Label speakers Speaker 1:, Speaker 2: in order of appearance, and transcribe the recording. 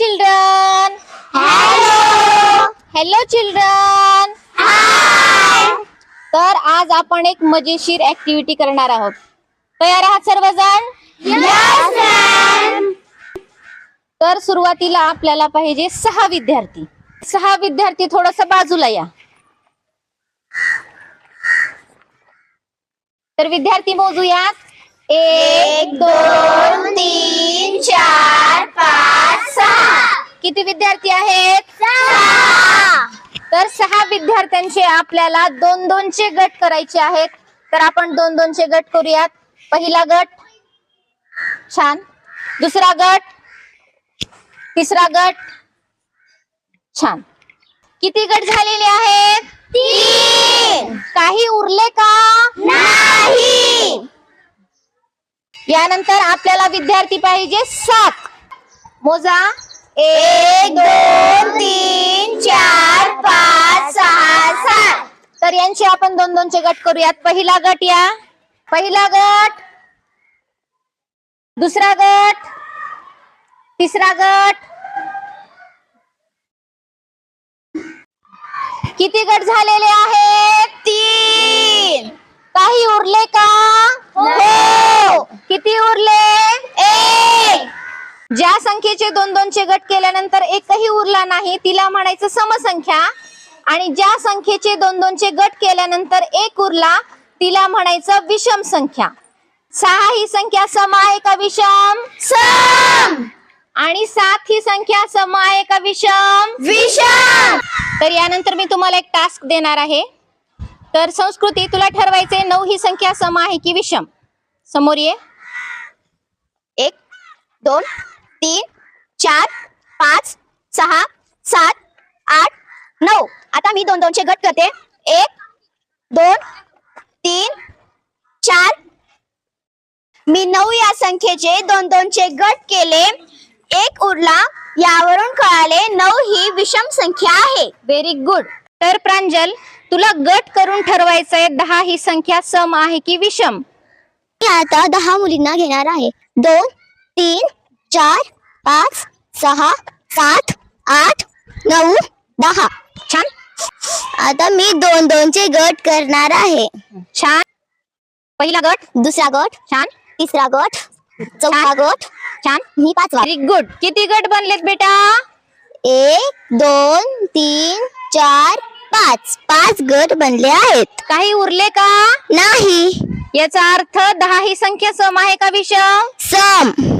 Speaker 1: children. Hello children तर आज आपण एक मजेशीर ऍक्टिव्हिटी करणार आहोत. तयार आहात सर्वजण? तर सुरुवातीला आपल्याला पाहिजे सहा विद्यार्थी. सहा विद्यार्थी थोडस बाजूला या. तर विद्यार्थी मोजूयात. एक दोन किती विद्यार्थी आहेत? तर सहा विद्यार्थ्यांचे आपल्याला दोन दोनचे गट करायचे आहेत. तर आपण दोन दोनचे गट करूयात. पहिला गट छान. दुसरा गट तिसरा गट छान. किती गट झालेले आहेत? काही उरले का? नाही! यानंतर आपल्याला विद्यार्थी पाहिजे सात. मोजा. ए तर यांचे आपण दोन दोनचे गट करूयात. पहिला गट या. पहिला गट. दुसरा गट. तिसरा गट. किती गट झालेले आहेत? तीन. काही उरले का? हो. किती उरले? एक. ज्या संख्येचे दोन दोनचे गट केल्यानंतर एकही उरला नाही तिला म्हणायचं समसंख्या. आणि ज्या संख्येचे दोन दोनचे गट केल्यानंतर एक उरला तिला म्हणायचं विषम संख्या. सहा ही संख्या सम आहे का विषम? सम! आणि सात ही संख्या सम आहे का विषम? विषम! तर यानंतर मी तुम्हाला एक टास्क देणार आहे. तर संस्कृती तुला ठरवायचे नऊ ही संख्या सम आहे की विषम? समोर ये. एक दोन तीन चार पाच सहा सात दोन दोनशे घट करते. एक दोन तीन चार. मी नऊ या संख्येचे दोन दोनचे गट केले. एक उरला यावरून कळाले नऊ ही विषम संख्या आहे. व्हेरी गुड तर प्रांजल तुला गट करून ठरवायचंय दहा ही संख्या सम आहे की विषम?
Speaker 2: मी आता दहा मुलींना घेणार आहे. दोन तीन चार पाच सहा सात आठ नऊ दहा. आता मी दोन दोनचे गट करणार आहे.
Speaker 1: छान. पहिला गट.
Speaker 2: दुसरा गट.
Speaker 1: छान.
Speaker 2: तिसरा गट. चौथा गट.
Speaker 1: छान.
Speaker 2: मी पाचवा.
Speaker 1: व्हेरी गुड किती गट बनलेत बेटा?
Speaker 2: एक दोन तीन चार पाच. पाच गट बनले आहेत.
Speaker 1: काही उरले का?
Speaker 2: नाही.
Speaker 1: याचा अर्थ दहा ही संख्या सम आहे का विषम
Speaker 2: सम.